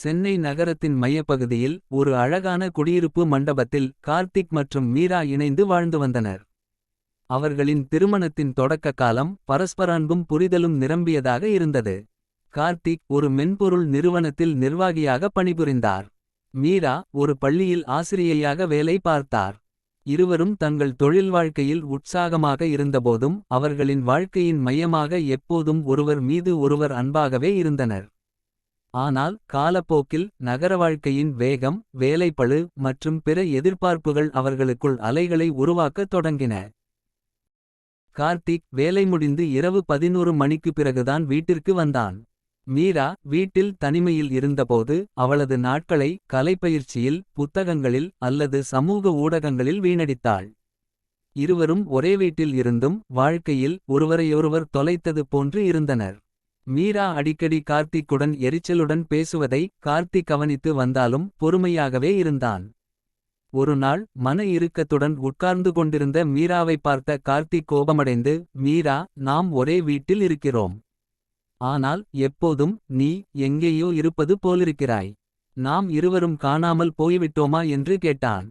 சென்னை நகரத்தின் மையப்பகுதியில் ஒரு அழகான குடியிருப்பு மண்டபத்தில் கார்த்திக் மற்றும் மீரா இணைந்து வாழ்ந்து வந்தனர். அவர்களின் திருமணத்தின் தொடக்க காலம் பரஸ்பர அன்பும் புரிதலும் நிரம்பியதாக இருந்தது. கார்த்திக் ஒரு மென்பொருள் நிறுவனத்தில் நிர்வாகியாக பணிபுரிந்தார். மீரா ஒரு பள்ளியில் ஆசிரியையாக வேலை பார்த்தார். இருவரும் தங்கள் தொழில் வாழ்க்கையில் உற்சாகமாக இருந்தபோதும். அவர்களின் வாழ்க்கையின் மையமாக எப்போதும் ஒருவர் மீது ஒருவர் அன்பாகவே இருந்தனர். ஆனால் காலப்போக்கில் நகர வாழ்க்கையின் வேகம் வேலைப்பளு மற்றும் பிற எதிர்பார்ப்புகள் அவர்களுக்குள் அலைகளை உருவாக்கத் தொடங்கின. கார்த்திக் வேலை முடிந்து இரவு 11 மணிக்கு பிறகுதான் வீட்டிற்கு வந்தான். மீரா வீட்டில் தனிமையில் இருந்தபோது அவளது நாட்களை கலைப்பயிற்சியில் புத்தகங்களில் அல்லது சமூக ஊடகங்களில் வீணடித்தாள். இருவரும் ஒரே வீட்டில் இருந்தும் வாழ்க்கையில் ஒருவரையொருவர் தொலைத்தது போன்று இருந்தனர். மீரா அடிக்கடி கார்த்திக்குடன் எரிச்சலுடன் பேசுவதை கார்த்திக் கவனித்து வந்தாலும் பொறுமையாகவே இருந்தான். ஒரு நாள் மன இறுக்கத்துடன் உட்கார்ந்து கொண்டிருந்த மீராவை பார்த்த கார்த்திக் கோபமடைந்து மீரா நாம் ஒரே வீட்டில் இருக்கிறோம். ஆனால் எப்போதும் நீ எங்கேயோ இருப்பது போலிருக்கிறாய். நாம் இருவரும் காணாமல் போய்விட்டோமா என்று கேட்டான்.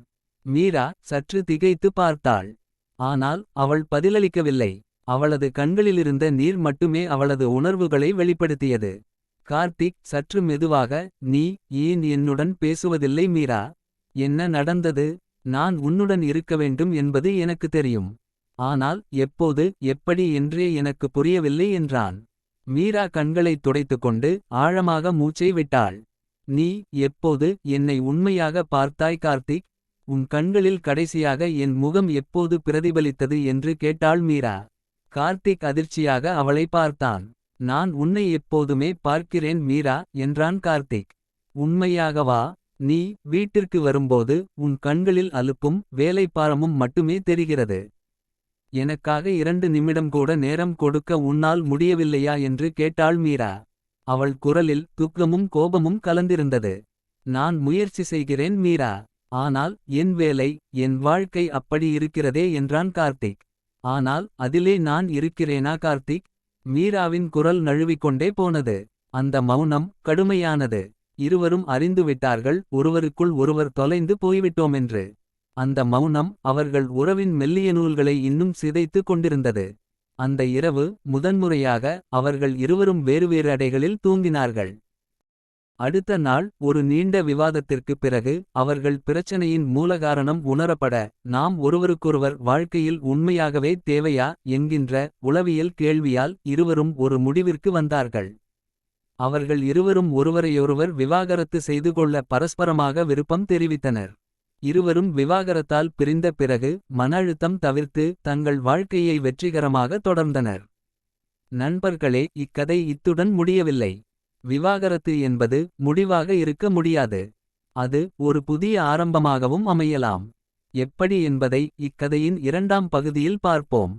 மீரா சற்று திகைத்து பார்த்தாள். ஆனால் அவள் பதிலளிக்கவில்லை. அவளது கண்களிலிருந்த நீர் மட்டுமே அவளது உணர்வுகளை வெளிப்படுத்தியது. கார்த்திக் சற்று மெதுவாக நீ ஏன் என்னுடன் பேசுவதில்லை மீரா. என்ன நடந்தது நான் உன்னுடன் இருக்க வேண்டும் என்பது எனக்கு தெரியும். ஆனால் எப்போது எப்படி என்றே எனக்கு புரியவில்லை என்றான். மீரா கண்களைத் துடைத்துக்கொண்டு ஆழமாக மூச்சை விட்டாள். நீ எப்போது என்னை உண்மையாக பார்த்தாய் கார்த்திக். உன் கண்களில் கடைசியாக என் முகம் எப்போது பிரதிபலித்தது என்று கேட்டாள் மீரா. கார்த்திக் அதிர்ச்சியாக அவளை பார்த்தான். நான் உன்னை எப்போதுமே பார்க்கிறேன் மீரா என்றான் கார்த்திக். உண்மையாகவா நீ வீட்டிற்கு வரும்போது உன் கண்களில் அலுப்பும் வேலைப்பாரமும் மட்டுமே தெரிகிறது. எனக்காக இரண்டு நிமிடம் கூட நேரம் கொடுக்க உன்னால் முடியவில்லையா என்று கேட்டாள் மீரா. அவள் குரலில் துக்கமும் கோபமும் கலந்திருந்தது. நான் முயற்சி செய்கிறேன் மீரா. ஆனால் என் வேலை என் வாழ்க்கை அப்படி இருக்கிறதே என்றான் கார்த்திக். ஆனால் அதிலே நான் இருக்கிறேனா கார்த்திக். மீராவின் குரல் நழுவிக்கொண்டே போனது. அந்த மௌனம் கடுமையானது. இருவரும் அறிந்துவிட்டார்கள் ஒருவருக்குள் ஒருவர் தொலைந்து போய்விட்டோமென்று. அந்த மௌனம் அவர்கள் உறவின் மெல்லிய நூல்களை இன்னும் சிதைத்து கொண்டிருந்தது. அந்த இரவு முதன்முறையாக அவர்கள் இருவரும் வேறுவேறு அடைகளில் தூங்கினார்கள். அடுத்த நாள் ஒரு நீண்ட விவாதத்திற்குப் பிறகு அவர்கள் பிரச்சனையின் மூலகாரணம் உணரப்பட. நாம் ஒருவருக்கொருவர் வாழ்க்கையில் உண்மையாகவே தேவையா என்கின்ற உளவியல் கேள்வியால் இருவரும் ஒரு முடிவிற்கு வந்தார்கள். அவர்கள் இருவரும் ஒருவரையொருவர் விவாகரத்து செய்து கொள்ள பரஸ்பரமாக விருப்பம் தெரிவித்தனர். இருவரும் விவாகரத்தால் பிரிந்த பிறகு மன அழுத்தம் தவிர்த்து தங்கள் வாழ்க்கையை வெற்றிகரமாக தொடர்ந்தனர். நண்பர்களே இக்கதை இத்துடன் முடியவில்லை. விவாகரத்து என்பது முடிவாக இருக்க முடியாது. அது ஒரு புதிய ஆரம்பமாகவும் அமையலாம். எப்படி என்பதை இக்கதையின் இரண்டாம் பகுதியில் பார்ப்போம்.